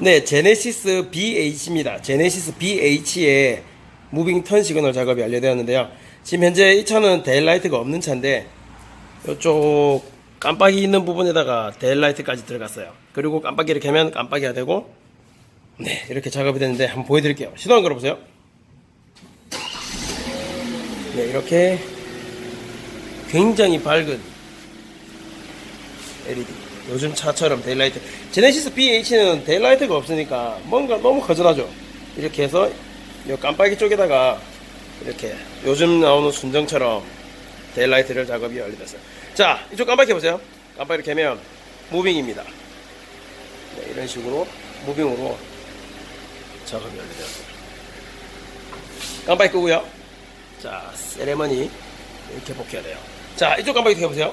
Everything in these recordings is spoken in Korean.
네, 제네시스 BH입니다. 제네시스 BH의 무빙 턴 시그널 작업이 완료되었는데요. 지금 현재 이 차는 데일라이트가 없는 차인데 이쪽 깜빡이 있는 부분에다가 데일라이트까지 들어갔어요. 그리고 깜빡이를 켜면 깜빡이가 되고 네, 이렇게 작업이 되는데 한번 보여드릴게요. 시동 걸어보세요. 네, 이렇게 굉장히 밝은 LED. 요즘 차처럼 데일라이트. 제네시스 BH는 데일라이트가 없으니까 뭔가 너무 거절하죠. 이렇게 해서 이 깜빡이 쪽에다가 이렇게 요즘 나오는 순정처럼 데일라이트를 작업이 완료됐어요. 자, 이쪽 깜빡이 보세요. 깜빡이를 켜면 무빙입니다. 네, 이런 식으로 무빙으로 작업이 완료되었어요. 깜빡이 끄고요. 자, 세레머니 이렇게 복해야 돼요. 자, 이쪽 깜빡이 켜보세요.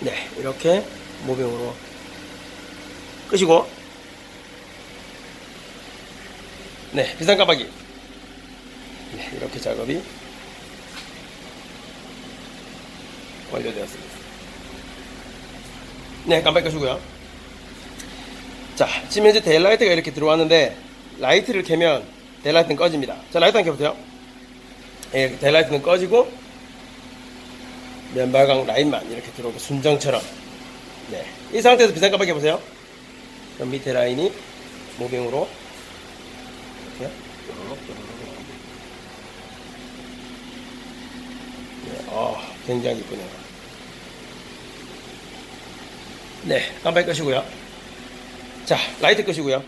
네, 이렇게 모병으로 끄시고 네, 비상 깜빡이 네, 이렇게 작업이 완료되었습니다. 네, 깜빡이 끄시고요. 자, 지금 현재 데일라이트가 이렇게 들어왔는데 라이트를 켜면 데일라이트는 꺼집니다. 자, 라이트 한번 켜보세요. 예, 데일라이트는 꺼지고 면발광 라인만 이렇게 들어오고 순정처럼. 네. 이 상태에서 비상 깜빡이 해보세요. 그럼 밑에 라인이 모빙으로 이렇게. 네, 어, 굉장히 이쁘네요. 네 깜빡이 끄시고요. 자 라이트 끄시고요.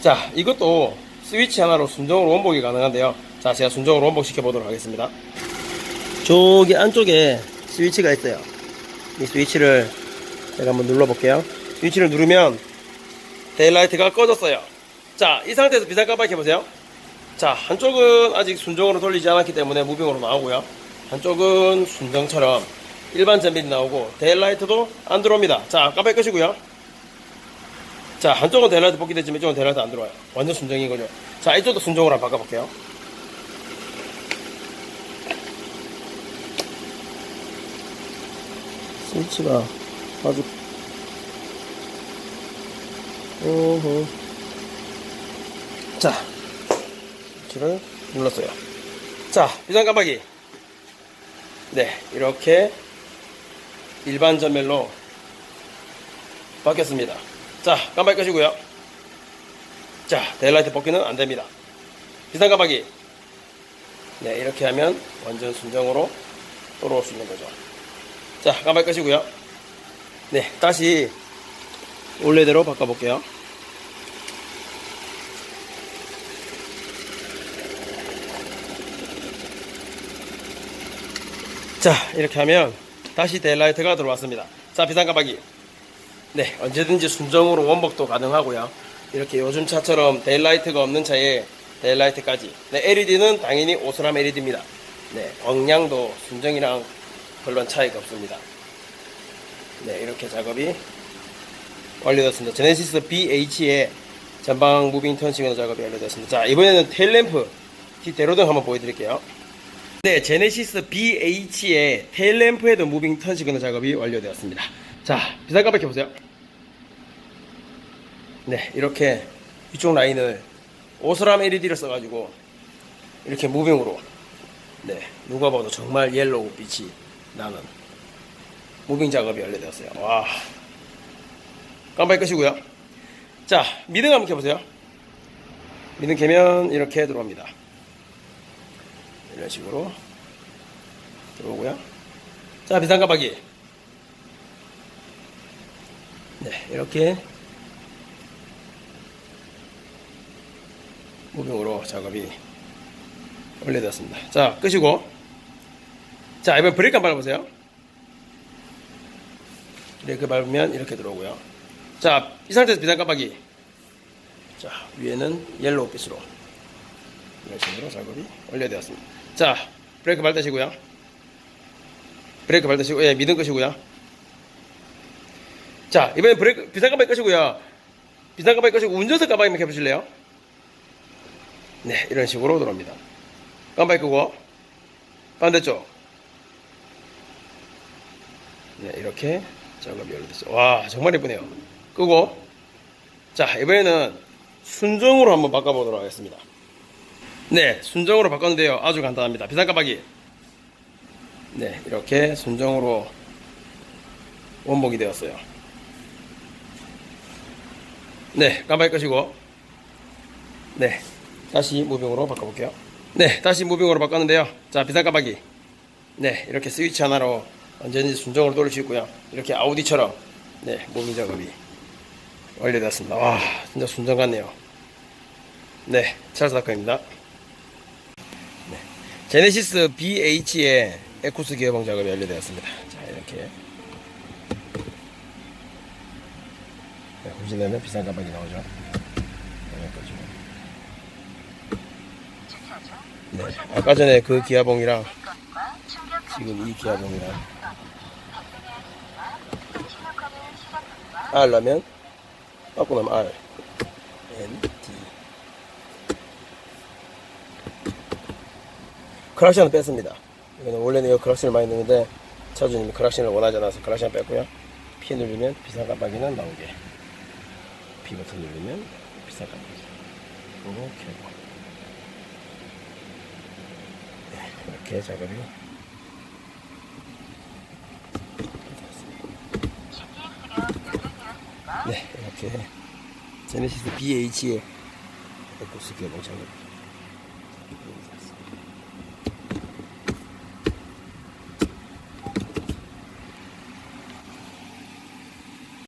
자 이것도 스위치 하나로 순정으로 원복이 가능한데요. 자 제가 순정으로 원복 시켜보도록 하겠습니다 저기 안쪽에 스위치가 있어요. 이 스위치를 제가 한번 눌러 볼게요. 스위치를 누르면 데일라이트가 꺼졌어요. 자, 이 상태에서 비상 깜빡이 해보세요. 자, 한쪽은 아직 순정으로 돌리지 않았기 때문에 무빙으로 나오고요. 한쪽은 순정처럼 일반 전비이 나오고 데일라이트도 안 들어옵니다. 자, 깜빡이 끄시고요. 자, 한쪽은 데일라이트 되지만 이쪽은 데일라이트 안 들어와요. 완전 순정인 거죠. 자, 이쪽도 순정으로 한번 바꿔볼게요. 스위치가 아주 오호 자 스위치를 눌렀어요. 자 비상 깜빡이. 네 이렇게 일반 전멸로 바뀌었습니다. 자 깜빡이 끄시고요. 자 데일라이트 뽑기는 안됩니다. 비상 깜빡이. 네 이렇게 하면 완전 순정으로 돌아올 수 있는 거죠 자, 깜빡이 끄시고요. 네, 다시 원래대로 바꿔볼게요. 자, 이렇게 하면 다시 데일라이트가 들어왔습니다. 자, 비상 깜빡이. 네, 언제든지 순정으로 원복도 가능하고요. 이렇게 요즘 차처럼 데일라이트가 없는 차에 데일라이트까지. 네, LED는 당연히 오스람 LED입니다. 네, 광량도 순정이랑 별로 차이가 없습니다. 네, 이렇게 작업이 완료됐습니다. 제네시스 BH의 전방 무빙 턴 시그널 작업이 완료됐습니다. 자, 이번에는 테일램프 뒷대로등 한번 보여드릴게요. 네, 제네시스 BH의 테일램프에도 무빙 턴 시그널 작업이 완료되었습니다. 자, 비상 깜빡 켜보세요. 네, 이렇게 이쪽 라인을 오스람 LED를 써가지고 이렇게 무빙으로 네, 누가 봐도 정말 옐로우 빛이 나는 무빙 작업이 완료되었어요. 와. 깜빡이 끄시고요. 자, 미등 한번 켜보세요. 미등 켜면 이렇게 들어옵니다. 이런 식으로 들어오고요. 자, 비상 깜빡이. 네, 이렇게 무빙으로 작업이 완료되었습니다. 자, 끄시고 자, 이번 브레이크 한번 밟아보세요. 브레이크 밟으면 이렇게 들어오고요. 자, 이 상태에서 비상 깜빡이. 자, 위에는 옐로우 빛으로. 이런 식으로 작업이 완료되었습니다. 자, 브레이크 밟으시고요. 브레이크 밟으시고, 예, 미등 끄시고요. 자, 이번엔 브레이크, 비상 깜빡이 끄시고요. 비상 깜빡이 끄시고 운전석 깜빡이 한번 켜보실래요? 네, 이런 식으로 들어옵니다. 깜빡이 끄고, 반대쪽. 네, 이렇게 작업이 완료됐죠. 와, 정말 예쁘네요. 끄고, 자, 이번에는 순정으로 한번 바꿔보도록 하겠습니다. 네, 순정으로 바꿨는데요. 아주 간단합니다. 비상 깜빡이. 네, 이렇게 순정으로 원복이 되었어요. 네, 깜빡이 끄시고. 네, 다시 무빙으로 바꿔볼게요. 네, 다시 무빙으로 바꿨는데요. 자, 비상 깜빡이. 네, 이렇게 스위치 하나로 언제든지 순정으로 돌릴 수 있고요. 이렇게 아우디처럼 네, 무빙 작업이 완료되었습니다. 와, 진짜 순정 같네요. 네, 찰스다커입니다. 네, 제네시스 BH의 에쿠스 기어봉 작업이 완료되었습니다. 자, 이렇게. 네, 후진되면 비싼 가방이 나오죠. 여기까지. 네, 아까 전에 그 기아봉이랑 지금 이 기아봉이랑 R 라면? 바꾸면 R. N D. 크락션은 뺐습니다. 이거는 원래는 이 크락션을 많이 넣는데 차주님이 크락션을 원하지 않아서 크락션 뺐고요. P 누르면 비싼 깜빡이는 나오게. B 버튼 누르면 비싼 깜빡이. 그리고 켜고. 네, 이렇게 작업이 네, 이렇게 제네시스 BH의 에코스 개봉 작업.